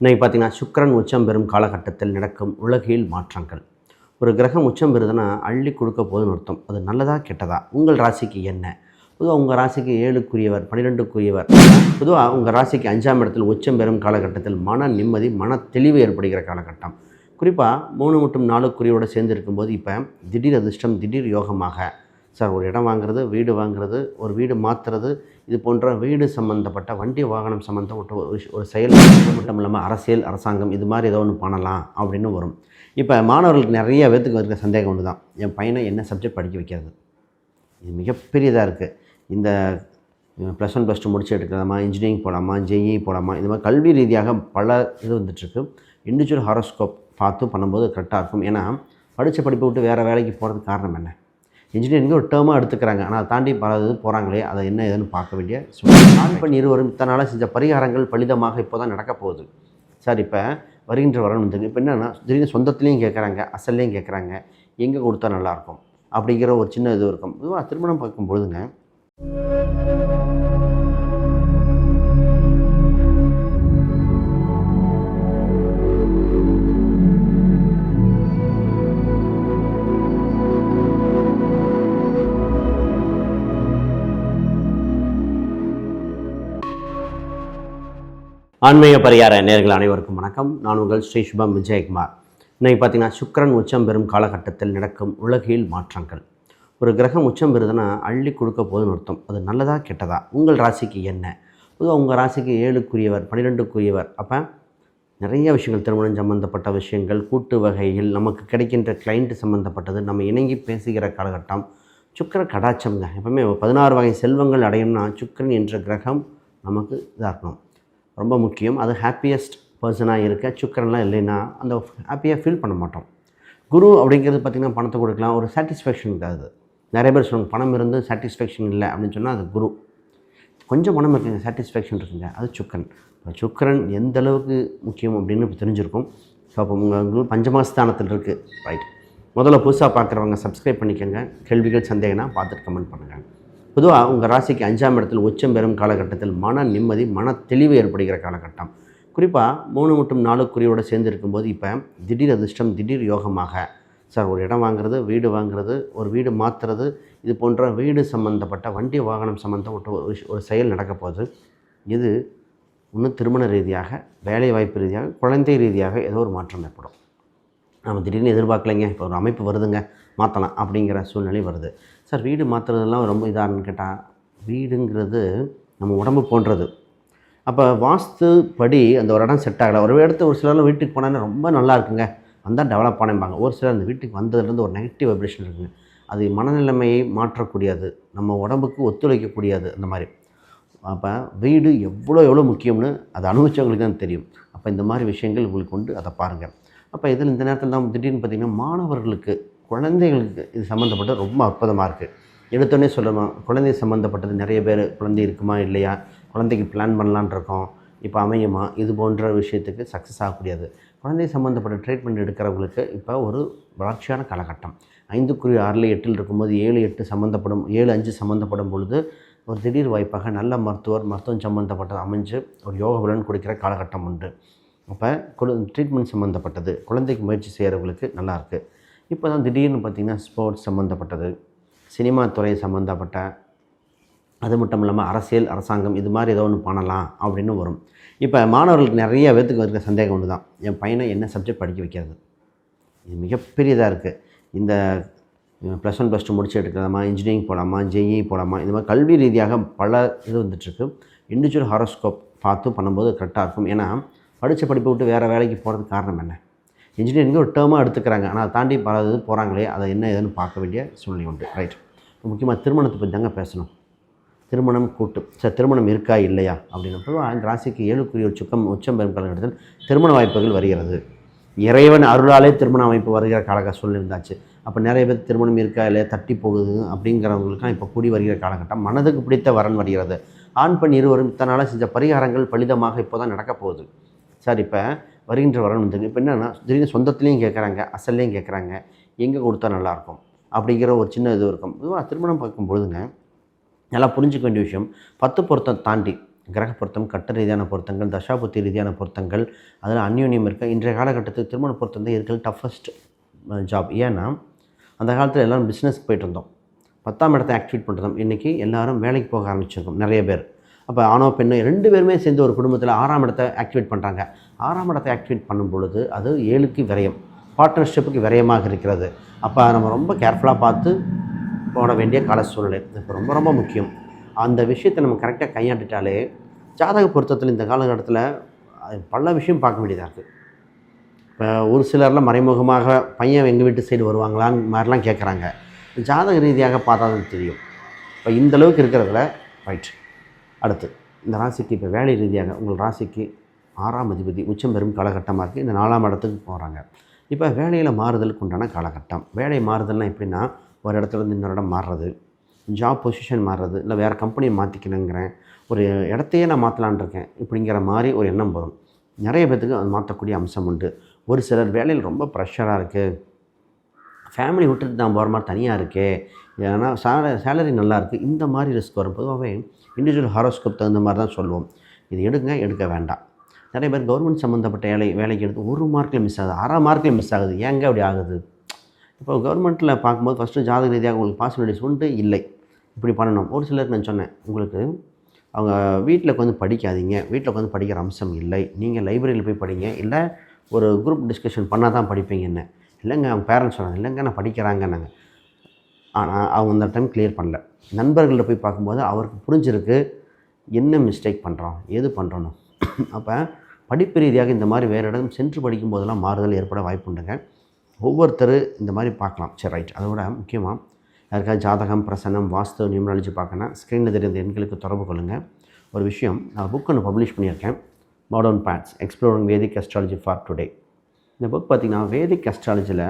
இன்னைக்கு பார்த்தீங்கன்னா சுக்கிரன் உச்சம் பெறும் காலகட்டத்தில் நடக்கும் உலகில் மாற்றங்கள். ஒரு கிரகம் உச்சம் பெறுதுன்னா அள்ளி கொடுக்க போதுன்னு அர்த்தம். அது நல்லதா கெட்டதா? உங்கள் ராசிக்கு என்ன? பொதுவாக உங்கள் ராசிக்கு ஏழுக்குரியவர் பன்னிரெண்டுக்குரியவர். பொதுவாக உங்கள் ராசிக்கு அஞ்சாம் இடத்தில் உச்சம் பெறும் காலகட்டத்தில் மன நிம்மதி மன தெளிவு ஏற்படுகிற காலகட்டம். குறிப்பாக மூணு மற்றும் நாலுக்குரியோடு சேர்ந்து இருக்கும்போது இப்போ திடீர் அதிர்ஷ்டம் திடீர் யோகமாக. சார் ஒரு இடம் வாங்குறது வீடு வாங்குறது ஒரு வீடு மாற்றுறது இது போன்ற வீடு சம்மந்தப்பட்ட வண்டி வாகனம் சம்மந்தப்பட்ட ஒரு ஒரு செயல் மட்டும் இல்லாமல் அரசியல் அரசாங்கம் இது மாதிரி ஏதோ ஒன்று பண்ணலாம் அப்படின்னு வரும். இப்போ மாணவர்களுக்கு நிறைய பேர்த்துக்கு இருக்கிற சந்தேகம் ஒன்று தான் என் பையனை என்ன சப்ஜெக்ட் படிக்க வைக்கிறது? இது மிகப்பெரியதாக இருக்குது இந்த ப்ளஸ் ஒன் ப்ளஸ் டூ முடிச்சு எடுக்கலாமா? இன்ஜினியரிங் போகலாமா ஜேஇ போகலாமா இது மாதிரி கல்வி ரீதியாக பல இது வந்துட்டுருக்கு இண்டிவிஜுவல் ஹாரோஸ்கோப் பார்த்து பண்ணும்போது கரெக்டாக இருக்கும். ஏன்னா படித்த படிப்பை விட்டு வேறு வேலைக்கு போகிறதுக்கு காரணம் என்ன? இன்ஜினியரிங் ஒரு டேர்மாக எடுத்துக்கிறாங்க. ஆனால் அதை தாண்டி பல இது போகிறாங்களே அதை என்ன ஏதுன்னு பார்க்க வேண்டிய சூழ்நிலை. ஆண் இருவரும் இத்தனை நாளாக செஞ்ச பரிகாரங்கள் பலிதமாக இப்போ தான் நடக்க போகுது. சார் இப்போ வருகின்ற வரணும் வந்து இப்போ என்னென்னா திடீர்னு சொந்தத்துலேயும் கேட்குறாங்க அசல்லையும் கேட்குறாங்க எங்கே கொடுத்தா நல்லாயிருக்கும் அப்படிங்கிற ஒரு சின்ன இது இருக்கும். இதுவாக திருமணம் பார்க்கும் பொழுதுங்க ஆன்மீக பரிகார நேர்கள் அனைவருக்கும் வணக்கம். நான் உங்கள் ஸ்ரீ சுபம் விஜயகுமார். இன்னைக்கு பார்த்தீங்கன்னா சுக்கிரன் உச்சம் பெறும் காலகட்டத்தில் நடக்கும் உலகில் மாற்றங்கள். ஒரு கிரகம் உச்சம் பெறுதுன்னா அள்ளி கொடுக்க போதுன்னு அர்த்தம். அது நல்லதா கெட்டதா? உங்கள் ராசிக்கு என்ன? பொதுவாக உங்கள் ராசிக்கு ஏழுக்குரியவர் பன்னிரெண்டுக்குரியவர் அப்போ நிறைய விஷயங்கள் திருமணம் சம்மந்தப்பட்ட விஷயங்கள் கூட்டு வகையில் நமக்கு கிடைக்கின்ற கிளைண்ட் சம்மந்தப்பட்டது நம்ம இணங்கி பேசுகிற காலகட்டம். சுக்கர கடாச்சம்ங்க எப்பவுமே பதினாறு வகை செல்வங்கள் அடையணும்னா சுக்கிரன் என்ற கிரகம் நமக்கு இதாக இருக்கணும். ரொம்ப முக்கியம். அது ஹாப்பியஸ்ட் பர்சனாக இருக்க சுக்கரன்லாம் இல்லைன்னா அந்த ஹாப்பியாக ஃபீல் பண்ண மாட்டோம். குரு அப்படிங்கிறது பார்த்திங்கன்னா பணத்தை கொடுக்கலாம். ஒரு சாட்டிஸ்ஃபேக்ஷன் இருக்காது நிறைய பேர் சொல்லுவாங்க பணம் இருந்து சாட்டிஸ்ஃபேக்ஷன் இல்லை. அப்படின்னு சொன்னால் அது குரு. கொஞ்சம் பணம் இருக்குங்க சாட்டிஸ்ஃபேக்ஷன் இருக்குங்க. அது சுக்கரன். சுக்கரன் எந்த அளவுக்கு முக்கியம் அப்படின்னு இப்போ தெரிஞ்சிருக்கும். ஸோ அப்போ உங்கள் பஞ்சமஸ்தானத்தில் இருக்குது ரைட் முதல்ல புதுசாக பார்க்குறவங்க சப்ஸ்கிரைப் பண்ணிக்கோங்க. கேள்விகள் சந்தேகம்னா பார்த்துட்டு கமெண்ட் பண்ணுங்கள் பொதுவாக உங்கள் ராசிக்கு அஞ்சாம் இடத்தில் உச்சம் பெறும் காலகட்டத்தில் மன நிம்மதி மன தெளிவு ஏற்படுகிற காலகட்டம். குறிப்பாக மூணு மற்றும் குறியோடு சேர்ந்து இருக்கும்போது இப்போ திடீர் அதிர்ஷ்டம் திடீர் யோகமாக. சார் ஒரு இடம் வாங்குறது வீடு வாங்குறது ஒரு வீடு மாற்றுறது இது போன்ற வீடு சம்மந்தப்பட்ட வண்டி வாகனம் சம்மந்தப்பட்ட ஒரு ஒரு செயல் நடக்க போகுது இது இன்னும் திருமண ரீதியாக வேலை வாய்ப்பு ரீதியாக குழந்தை ரீதியாக ஏதோ ஒரு மாற்றம் ஏற்படும். நம்ம திடீர்னு எதிர்பார்க்கலைங்க இப்போ ஒரு அமைப்பு வருதுங்க மாற்றலாம் அப்படிங்கிற சூழ்நிலை வருது. சார் வீடு மாற்றுறதெல்லாம் ரொம்ப இதான்னு கேட்டால் வீடுங்கிறது நம்ம உடம்பு போன்றது. அப்போ வாஸ்து படி அந்த ஒரு இடம் செட் ஆகலை. ஒரு இடத்து ஒரு சிலர்லாம் வீட்டுக்கு போனால் ரொம்ப நல்லா இருக்குங்க. வந்தால் டெவலப் ஆனேம்பாங்க ஒரு சிலர் அந்த வீட்டுக்கு வந்ததுலேருந்து ஒரு நெகட்டிவ் வைப்ரேஷன் இருக்குங்க. அது மனநிலைமையை மாற்றக்கூடியது. நம்ம உடம்புக்கு ஒத்துழைக்கக்கூடியது அந்த மாதிரி. அப்போ வீடு எவ்வளோ எவ்வளோ முக்கியம்னு அதை அனுபவிச்சவங்களுக்கு தான் தெரியும். அப்போ இந்த மாதிரி விஷயங்கள் உங்களுக்கு உண்டு. அதை பாருங்கள் அப்போ இதில் இந்த நேரத்தில் தான் திடீர்னு பார்த்திங்கன்னா மாணவர்களுக்கு குழந்தைகளுக்கு இது சம்மந்தப்பட்ட ரொம்ப அற்புதமாக இருக்குது எடுத்தோடனே சொல்லணும் குழந்தை சம்மந்தப்பட்டது நிறைய பேர் குழந்தை இருக்குமா இல்லையா? குழந்தைக்கு பிளான் பண்ணலான் இருக்கோம். இப்போ அமையுமா? இது போன்ற விஷயத்துக்கு சக்ஸஸ் ஆகக்கூடியது. குழந்தை சம்மந்தப்பட்ட ட்ரீட்மெண்ட் எடுக்கிறவங்களுக்கு இப்போ ஒரு வளர்ச்சியான காலகட்டம். ஐந்துக்குரிய ஆறில் எட்டில் இருக்கும்போது ஏழு எட்டு சம்மந்தப்படும் ஏழு அஞ்சு சம்மந்தப்படும் பொழுது ஒரு திடீர் வாய்ப்பாக நல்ல மருத்துவர் மருத்துவம் சம்மந்தப்பட்டது அமைஞ்சு ஒரு யோக பலன் கொடுக்கிற காலகட்டம் உண்டு. அப்போ குழு ட்ரீட்மெண்ட் சம்மந்தப்பட்டது குழந்தைக்கு முயற்சி செய்கிறவங்களுக்கு நல்லாயிருக்கு. இப்போ தான் திடீர்னு பார்த்திங்கன்னா ஸ்போர்ட்ஸ் சம்மந்தப்பட்டது சினிமா துறை சம்மந்தப்பட்ட அது மட்டும் இல்லாமல் அரசியல் அரசாங்கம் இது மாதிரி ஏதோ ஒன்று பண்ணலாம் அப்படின்னு வரும். இப்போ மாணவர்களுக்கு நிறைய பேர்த்துக்கு இருக்கிற சந்தேகம் ஒன்று தான். என் பையனை என்ன சப்ஜெக்ட் படிக்க வைக்கிறது? இது மிகப்பெரியதாக இருக்குது இந்த ப்ளஸ் ஒன் ப்ளஸ் டூ முடிச்சு எடுக்கலாமா? இன்ஜினியரிங் போகலாமா ஜேஇ போகலாமா இந்த மாதிரி கல்வி ரீதியாக பல இது வந்துட்டுருக்கு. இண்டிவிஜுவல் ஹாரோஸ்கோப் பார்த்து பண்ணும்போது கரெக்டாக இருக்கும். ஏன்னா படித்த படிப்பை விட்டு வேறு வேலைக்கு போகிறதுக்கு காரணம் என்ன? இன்ஜினியரிங் ஒரு டேர்மாக எடுத்துக்கிறாங்க. ஆனால் அதை தாண்டி பல இது போகிறாங்களே அதை என்ன ஏதுன்னு பார்க்க வேண்டிய சூழ்நிலை உண்டு. ரைட் முக்கியமாக திருமணத்தை பற்றி தாங்க பேசணும். திருமணம் கூட்டு சார் திருமணம் இருக்கா இல்லையா? அப்படின்னப்போ அந்த ராசிக்கு ஏழுக்குரிய ஒரு சுக்கம் உச்சம் பெறும் காலகட்டத்தில் திருமண வாய்ப்புகள் வருகிறது. இறைவன் அருளாலே திருமண அமைப்பு வருகிற காலக இருந்தாச்சு அப்போ நிறைய பேர் திருமணம் இருக்கா இல்லையா தட்டி போகுது அப்படிங்கிறவங்களுக்குலாம் இப்போ கூடி வருகிற காலகட்டம் மனதுக்கு பிடித்த வரன் வருகிறது. ஆண் பெண் இருவரும் இத்தனால் செஞ்ச பரிகாரங்கள் பலிதமாக இப்போ தான் நடக்கப் போகுது. சார் இப்போ வருகின்ற வரணும் வந்து இப்போ என்னென்னா திடீர்னு சொந்தத்துலேயும் கேட்குறாங்க அசல்லையும் கேட்குறாங்க எங்கே கொடுத்தா நல்லாயிருக்கும்? அப்படிங்கிற ஒரு சின்ன இது இருக்கும். இதுவாக திருமணம் பார்க்கும் பொழுதுங்க நல்லா புரிஞ்சுக்க வேண்டிய விஷயம் பத்து பொருத்தம் தாண்டி கிரக பொருத்தம் கட்ட ரீதியான பொருத்தங்கள் தசாபுத்தி ரீதியான பொருத்தங்கள் அதில் அந்யோன்யம் இருக்க. இன்றைய காலகட்டத்தில் திருமண பொருத்தம் தான் இருக்கிற டஃபஸ்ட் ஜாப் ஏன்னா அந்த காலத்தில் எல்லோரும் பிஸ்னஸ் போயிட்டு இருந்தோம். பத்தாம் இடத்தை ஆக்டிவேட் பண்ணுறோம் இன்றைக்கி எல்லாரும் வேலைக்கு போக ஆரம்பிச்சிருக்கோம் நிறைய பேர். அப்போ ஆணோ பெண்ணோ ரெண்டு பேருமே சேர்ந்து ஒரு குடும்பத்தில் ஆறாம் இடத்தை ஆக்டிவேட் பண்ணுறாங்க ஆறாம் இடத்தை ஆக்டிவேட் பண்ணும் பொழுது அது ஏழுக்கு விரயம். பார்ட்னர்ஷிப்புக்கு விரயமாக இருக்கிறது. அப்போ நம்ம ரொம்ப கேர்ஃபுல்லாக பார்த்து போட வேண்டிய கால சூழ்நிலை. இப்போ ரொம்ப ரொம்ப முக்கியம். அந்த விஷயத்தை நம்ம கரெக்டாக கையாண்டுட்டாலே ஜாதக பொருத்தத்தில் இந்த காலகட்டத்தில் பல விஷயம் பார்க்க வேண்டியதாக இருக்குது இப்போ ஒரு சிலர்லாம் மறைமுகமாக பையன் எங்கள் வீட்டு சைடு வருவாங்களான்னு மாதிரிலாம் கேட்குறாங்க ஜாதக ரீதியாக பார்த்தா தான் தெரியும். இப்போ இந்த அளவுக்கு இருக்கிறதுல ரைட் அடுத்து இந்த ராசிக்கு இப்போ வேலை ரீதியாக உங்கள் ராசிக்கு ஆறாம் அதிபதி உச்சம் பெறும் காலகட்டமாக இருக்குது இந்த நாலாம் இடத்துக்கு போகிறாங்க இப்போ வேலையில் மாறுதலுக்கு உண்டான காலகட்டம். வேலை மாறுதல்னால் எப்படின்னா ஒரு இடத்துல இருந்து இன்னொரு இடம் மாறுறது ஜாப் பொசிஷன் மாறுறது இல்லை வேறு கம்பெனியை மாற்றிக்கணுங்கிறேன் ஒரு இடத்தையே நான் மாற்றலான் இருக்கேன். இப்படிங்கிற மாதிரி ஒரு எண்ணம் வரும். நிறைய பேர்த்துக்கு அது மாற்றக்கூடிய அம்சம் உண்டு. ஒரு சிலர் வேலையில் ரொம்ப ப்ரெஷராக இருக்குது ஃபேமிலி விட்டுட்டு நான் போகிற மாதிரி தனியாக இருக்கே. ஏன்னா சேல சேலரி நல்லாயிருக்கு. இந்த மாதிரி ரிஸ்க் வரும் பொதுவாகவே இண்டிவிஜுவல் ஹாரோஸ்கோப் தகுந்த மாதிரி தான் சொல்லுவோம் இது எடுங்க எடுக்க வேண்டாம். நிறைய பேர் கவர்மெண்ட் சம்மந்தப்பட்ட வேலை வேலைக்கு எடுத்து ஒரு மார்க்கில் மிஸ் ஆகுது. அரை மார்க்கில் மிஸ் ஆகுது. ஏங்க அப்படி ஆகுது? இப்போ கவர்மெண்ட்டில் பார்க்கும்போது ஃபஸ்ட்டு ஜாதக ரீதியாக உங்களுக்கு பாசிபிலிட்டிஸ் உண்டு? இல்லை. இப்படி பண்ணணும். ஒரு சிலருக்கு நான் சொன்னேன். உங்களுக்கு அவங்க வீட்டில் உட்காந்து படிக்காதீங்க. வீட்டில் உட்காந்து படிக்கிற அம்சம் இல்லை. நீங்கள் லைப்ரரியில் போய் படிங்க. இல்லை ஒரு குரூப் டிஸ்கஷன் பண்ணால் தான் படிப்பீங்க என்ன இல்லைங்க அவங்க பேரண்ட்ஸ் சொன்னாங்க. இல்லைங்க நான் படிக்கிறாங்கன்னாங்க. ஆனால் அவங்க அந்த டைம் கிளியர் பண்ணல. நண்பர்கள்ட்ட போய் பார்க்கும்போது அவருக்கு புரிஞ்சிருக்கு என்ன மிஸ்டேக் பண்ணுறோம் எது பண்ணுறோன்னு அப்போ படிப்பு ரீதியாக இந்த மாதிரி வேறு இடம் சென்று படிக்கும் போதெல்லாம் மாறுதல் ஏற்பட வாய்ப்புண்டுங்க ஒவ்வொருத்தர் இந்த மாதிரி பார்க்கலாம். சரி ரைட் அதோட முக்கியமாக யாருக்காவது ஜாதகம் பிரசனம் வாஸ்து நியூமராலஜி பார்க்கணும் ஸ்க்ரீனில் தெரிந்த எண்களுக்கு தொடர்பு கொள்ளுங்கள் ஒரு விஷயம் நான் புக் ஒன்று பப்ளிஷ் பண்ணியிருக்கேன். Modern paths exploring Vedic astrology for today இந்த புக் பார்த்திங்கன்னா வேதிக் அஸ்ட்ராலஜியில்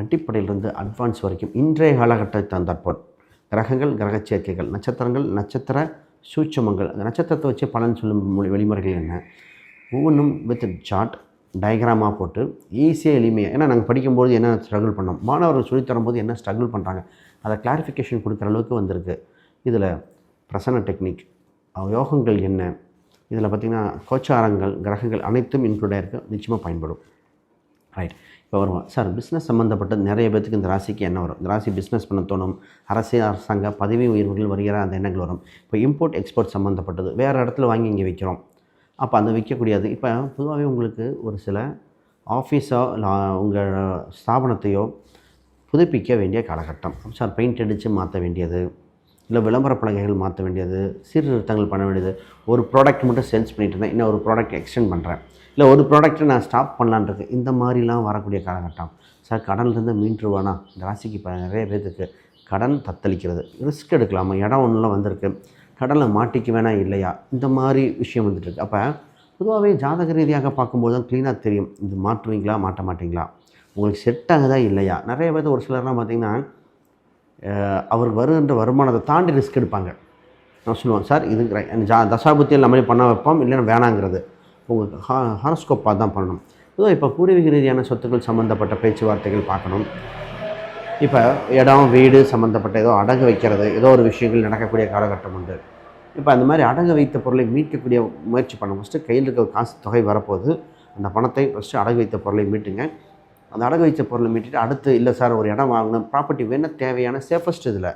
அடிப்படையிலிருந்து அட்வான்ஸ் வரைக்கும் இன்றைய காலகட்டத்தை தந்தாற்போல். கிரகங்கள் கிரக சேர்க்கைகள் நட்சத்திரங்கள் நட்சத்திர சூட்சமங்கள். அந்த நட்சத்திரத்தை வச்சு பலன் சொல்லும் மொழி வழிமுறைகள் என்ன? ஒவ்வொன்றும் வித் சார்ட் டயக்ராமாக போட்டு ஈஸியாக எளிமையாக ஏன்னா நாங்கள் படிக்கும்போது என்ன ஸ்ட்ரகிள் பண்ணோம்? மாணவர்கள் சொல்லித்தரும்போது என்ன ஸ்ட்ரகிள் பண்ணுறாங்க அதை கிளாரிஃபிகேஷன் கொடுக்குற அளவுக்கு வந்திருக்கு. இதில் பிரசன்ன டெக்னிக் யோகங்கள் என்ன? இதில் பார்த்திங்கன்னா கோச்சாரங்கள் கிரகங்கள் அனைத்தும் இன்க்ளூட் ஆகிருக்கு நிச்சயமாக பயன்படும். ரைட் இப்போ வருவோம். சார் பிஸ்னஸ் சம்மந்தப்பட்ட நிறைய பேத்துக்கு இந்த ராசிக்கு என்ன வரும்? இந்த ராசி பிஸ்னஸ் பண்ண தோணும். அரசு அரசாங்க பதவி உயர்வுகள் வருகிற அந்த எண்ணங்கள் வரும். இப்போ இம்போர்ட் எக்ஸ்போர்ட் சம்மந்தப்பட்டது வேறு இடத்துல வாங்கி இங்கே விற்கிறோம் அப்போ அந்த விற்கக்கூடியது இப்போ பொதுவாகவே உங்களுக்கு ஒரு சில ஆஃபீஸோ இல்லை உங்கள் ஸ்தாபனத்தையோ புதுப்பிக்க வேண்டிய காலகட்டம். சார் பெயிண்ட் அடித்து மாற்ற வேண்டியது. இல்லை விளம்பர பலகைகள் மாற்ற வேண்டியது சீர்திருத்தங்கள் பண்ண வேண்டியது ஒரு ப்ராடக்ட் மட்டும் சேல்ஸ் பண்ணிட்டு இருந்தேன். இன்னும் ஒரு ப்ராடக்ட் எக்ஸ்டெண்ட் பண்ணுறேன் இல்லை ஒரு ப்ராடக்ட்டை நான் ஸ்டாப் பண்ணலான்றது இந்த மாதிரிலாம் வரக்கூடிய காலகட்டம். சார் கடன்லேருந்து மீண்டுருவானா? இந்த ராசிக்கு இப்போ நிறைய பேர்த்துக்கு கடன் தத்தளிக்கிறது. ரிஸ்க் எடுக்கலாமா? இடம் ஒன்றுலாம் வந்திருக்கு. கடனில் மாட்டிக்க வேணாம் இல்லையா? இந்த மாதிரி விஷயம் வந்துட்டுருக்கு அப்போ பொதுவாகவே ஜாதக ரீதியாக பார்க்கும்போது தான் க்ளீனாக தெரியும். இது மாற்றுவீங்களா? மாட்ட மாட்டிங்களா? உங்களுக்கு செட் ஆகுதா? இல்லையா? நிறைய பேர் ஒரு சிலர்லாம் பார்த்திங்கன்னா அவர் வருகின்ற வருமானத்தை தாண்டி ரிஸ்க் எடுப்பாங்க. நான் சொல்லுவேன் சார் இது ஜா தசாபுத்தியில் நம்மளே பண்ண வைப்போம் இல்லைன்னா வேணாங்கிறது. உங்கள் ஹா ஹாரோஸ்கோப்பாக தான் பண்ணணும். இதுவும் இப்போ பூர்வீக ரீதியான சொத்துக்கள் சம்மந்தப்பட்ட பேச்சுவார்த்தைகள் பார்க்கணும். இப்போ இடம் வீடு சம்மந்தப்பட்ட ஏதோ அடகு வைக்கிறது ஏதோ ஒரு விஷயங்கள் நடக்கக்கூடிய காலகட்டம் உண்டு. இப்போ அந்த மாதிரி அடகு வைத்த பொருளை மீட்கக்கூடிய முயற்சி பண்ண ஃபஸ்ட்டு கையில் இருக்க காசு தொகை வரப்போகுது. அந்த பணத்தை ஃபஸ்ட்டு அடகு வைத்த பொருளை மீட்டுங்க. அந்த அடகு வைச்ச பொருளை மீட்டுட்டு அடுத்து இல்லை சார் ஒரு இடம் வாங்கணும். ப்ராப்பர்ட்டி வேணும் தேவையான சேஃபஸ்ட் இதில்.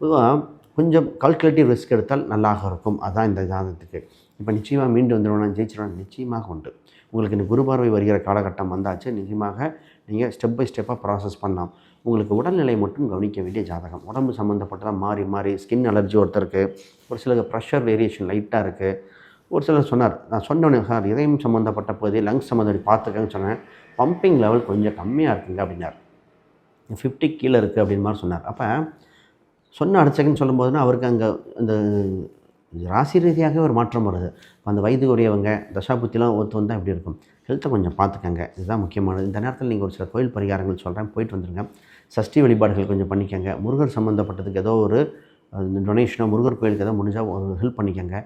பொதுவாக கொஞ்சம் கால்குலேட்டிவ் ரிஸ்க் எடுத்தால் நல்லாக இருக்கும். அதுதான் இந்த ஜாதகத்துக்கு இப்போ நிச்சயமாக மீண்டு வந்துடுவோம் ஜெயிச்சிடணும் நிச்சயமாக உண்டு. உங்களுக்கு இந்த குரு பார்வை வருகிற காலகட்டம் வந்தாச்சு நிச்சயமாக நீங்கள் ஸ்டெப் பை ஸ்டெப்பாக ப்ராசஸ் பண்ணலாம். உங்களுக்கு உடல்நிலை மட்டும் கவனிக்க வேண்டிய ஜாதகம். உடம்பு சம்மந்தப்பட்டதாக மாறி மாறி ஸ்கின் அலர்ஜி ஒருத்தருக்கு ஒரு சிலருக்கு ப்ரெஷர் வேரியேஷன் லைட்டாக இருக்குது ஒரு சிலர் சொன்னார் நான் சொன்னோன்னே சார் இதயம் சம்மந்தப்பட்ட பகுதி லங்ஸ் சம்மந்தப்படி பார்த்துக்கன்னு சொன்னேன். பம்பிங் லெவல் கொஞ்சம் கம்மியாக இருக்குங்க அப்படின்னார். ஃபிஃப்டி கீழே இருக்குது அப்படின்னு மாதிரி சொன்னார். அப்போ சொன்ன அடுத்த சொல்லும்போதுனா அவருக்கு அங்கே அந்த ராசி ரீதியாகவே ஒரு மாற்றம் வருது. அந்த வயது உடையவங்க தசாபுத்திலாம் ஒத்து வந்தால் எப்படி இருக்கும்? ஹெல்த்தை கொஞ்சம் பார்த்துக்கங்க. இதுதான் முக்கியமானது. இந்த நேரத்தில் நீங்கள் ஒரு சில கோயில் பரிகாரங்கள் சொல்கிறேன் போயிட்டு வந்துருங்க. சஷ்டி வழிபாடுகள் கொஞ்சம் பண்ணிக்கோங்க. முருகர் சம்மந்தப்பட்டதுக்கு ஏதோ ஒரு டொனேஷனோ முருகர் கோயிலுக்கு ஏதோ முடிஞ்சால் ஒரு ஹெல்ப் பண்ணிக்கோங்க.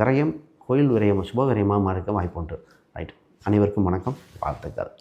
விரயம் கோயில் விரயம் சுப விரயமாக மாறிக்க வாய்ப்பு உண்டு ரைட் அனைவருக்கும் வணக்கம். வாழ்த்துக்கள்.